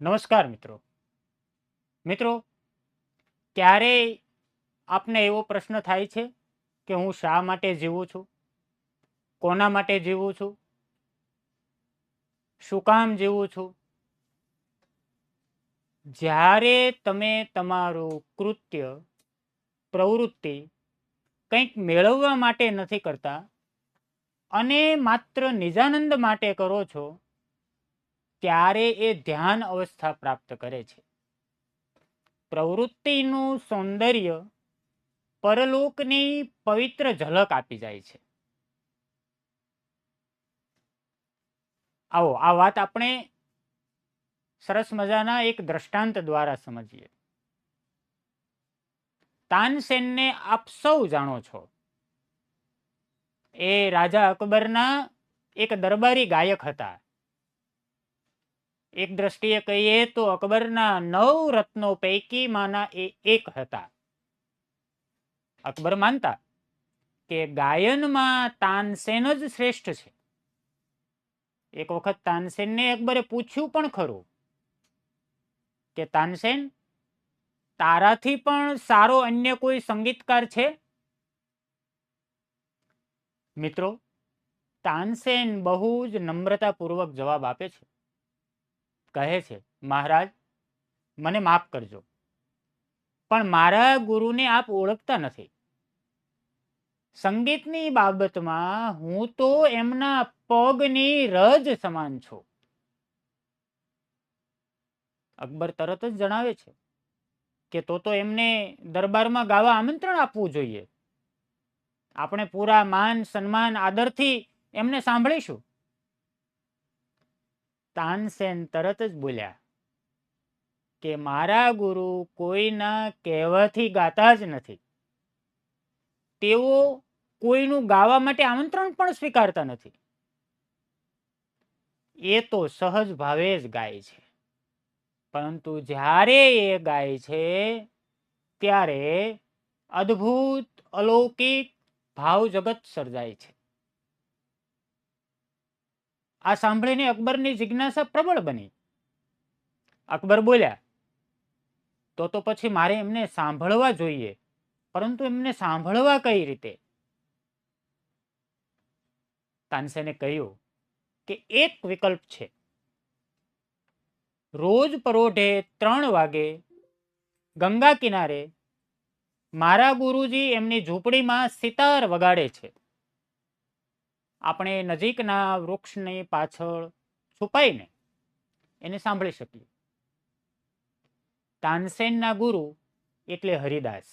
નમસ્કાર મિત્રો. મિત્રો, ક્યારેય આપને એવો પ્રશ્ન થાય છે કે હું શા માટે જીવું છું? કોના માટે જીવું છું? શું કામ જીવું છું? જ્યારે તમે તમારું કૃત્ય, પ્રવૃત્તિ કંઈક મેળવવા માટે નથી કરતા અને માત્ર નિજાનંદ માટે કરો છો ત્યારે એ ધ્યાન અવસ્થા પ્રાપ્ત કરે છે. પ્રવૃત્તિનું સૌંદર્ય પરલોકની પવિત્ર ઝલક આપી જાય છે. આવો, આ વાત આપણે સરસ મજાના એક દ્રષ્ટાંત દ્વારા સમજીએ. તાનસેનને આપ સૌ જાણો છો. એ રાજા અકબરના એક દરબારી ગાયક હતા. એક દ્રષ્ટિએ કહીએ તો અકબરના નવ રત્નો પૈકીમાંના એ એક હતા. અકબર માનતા કે ગાયનમાં તાનસેન જ શ્રેષ્ઠ છે. એક વખત તાનસેનને અકબરે પૂછ્યું પણ ખરું કે તાનસેન, તારાથી પણ સારો અન્ય કોઈ સંગીતકાર છે? મિત્રો, તાનસેન બહુ જ નમ્રતાપૂર્વક જવાબ આપે છે. કહે છે, મહારાજ, મને માફ કરજો, પણ મારા ગુરુને આપ ઓળખતા નથી. સંગીતની બાબતમાં હું તો એમના પગની રજ સમાન છું. અકબર તરત જ જણાવે છે કે તો તો એમને દરબારમાં ગાવા આમંત્રણ આપવું જોઈએ. આપણે પૂરા માન, સન્માન, આદરથી એમને સાંભળીશું. તાનસેન તરત જ બોલ્યા, કે મારા ગુરુ કોઈના કહેવાથી ગાતા જ નથી. તેઓ કોઈનું ગાવા માટે આમંત્રણ પણ સ્વીકારતા નથી. એ તો સહજ ભાવે જ ગાય છે. પરંતુ જ્યારે એ ગાય છે, ત્યારે અદ્ભુત અલૌકિક ભાવ જગત સર્જાય છે. આ સાંભળીને અકબરની જિજ્ઞાસા પ્રબળ બની. અકબર બોલ્યા, તો તો પછી મારે એમને સાંભળવા જોઈએ, પરંતુ એમને સાંભળવા કઈ રીતે? તાનસેને કહ્યું કે એક વિકલ્પ છે. રોજ પરોઢે ત્રણ વાગે ગંગા કિનારે મારા ગુરુજી એમની ઝૂંપડીમાં સિતાર વગાડે છે. આપણે નજીકના વૃક્ષની પાછળ છુપાઈને એને સાંભળી શકીએ. તાનસેનના ગુરુ એટલે હરિદાસ.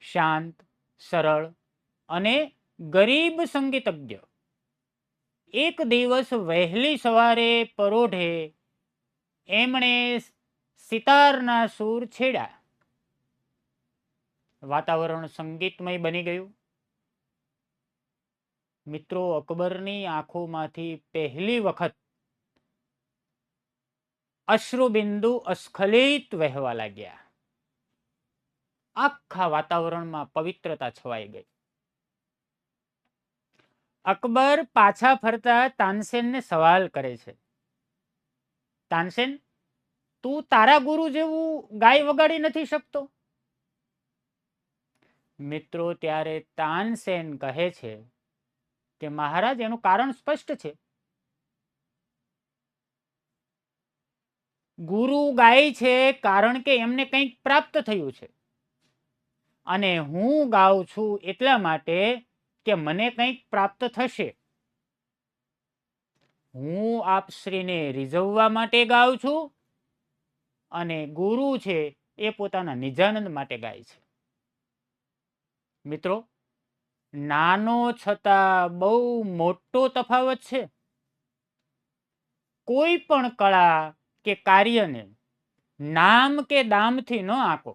શાંત, સરળ અને ગરીબ સંગીતજ્ઞ. એક દિવસ વહેલી સવારે પરોઢે એમણે સિતારના સૂર છેડ્યા. વાતાવરણ સંગીતમય બની ગયું. મિત્રો, અકબરની આંખોમાંથી પહેલી વખત અશ્રુબિંદુ અસ્ખલિત વહેવા લાગ્યા. આખા વાતાવરણમાં પવિત્રતા છવાઈ ગઈ. અકબર પાછા ફરતા તાનસેનને સવાલ કરે છે. તાનસેન, તું તારા ગુરુ જેવું ગાય વગાડી નથી શકતો? મિત્રો, ત્યારે તાનસેન કહે છે કે મહારાજ, એનું કારણ સ્પષ્ટ છે. ગુરુ ગાય છે કારણ કે એમને કંઈક પ્રાપ્ત થયું છે. અને હું ગાઉં છું એટલા માટે કે મને કંઈક પ્રાપ્ત થશે. હું આપશ્રીને રીઝવવા માટે ગાઉં છું અને ગુરુ છે એ પોતાના નિજાનંદ માટે ગાય છે. મિત્રો નાનો છતાં બહુ મોટો તફાવત છે? કોઈ પણ કળા કે કાર્યને નામ કે દામથી ન આંકો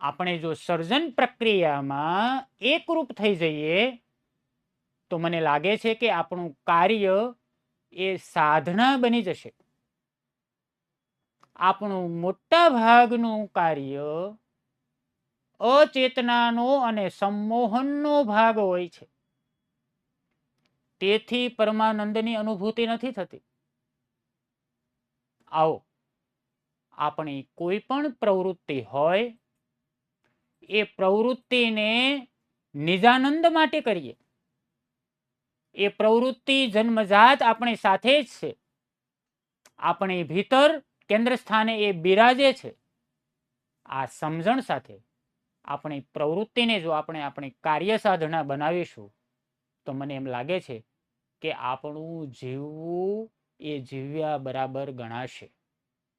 આપણે જો સર્જન પ્રક્રિયામાં એકરૂપ થઈ જઈએ, તો મને લાગે છે કે આપણું કાર્ય એ સાધના બની જશે. આપણું મોટા ભાગનું કાર્ય અચેતનાનો અને સંમોહનનો ભાગ હોય છે. તેથી પરમાનંદની અનુભૂતિ નથી થતી. આવો, આપણી કોઈ પણ પ્રવૃત્તિ હોય, એ પ્રવૃત્તિને નિજાનંદ માટે કરીએ. એ પ્રવૃત્તિ જન્મજાત આપણી સાથે જ છે. આપણી ભીતર કેન્દ્ર સ્થાને એ બિરાજે છે. આ સમજણ સાથે આપણી પ્રવૃત્તિને જો આપણે આપણી કાર્ય સાધના બનાવીશું, તો મને એમ લાગે છે કે આપણું જીવવું એ જીવ્યા બરાબર ગણાશે.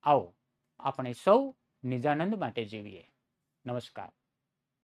આવો, આપણે સૌ નિજાનંદ માટે જીવીએ. નમસ્કાર.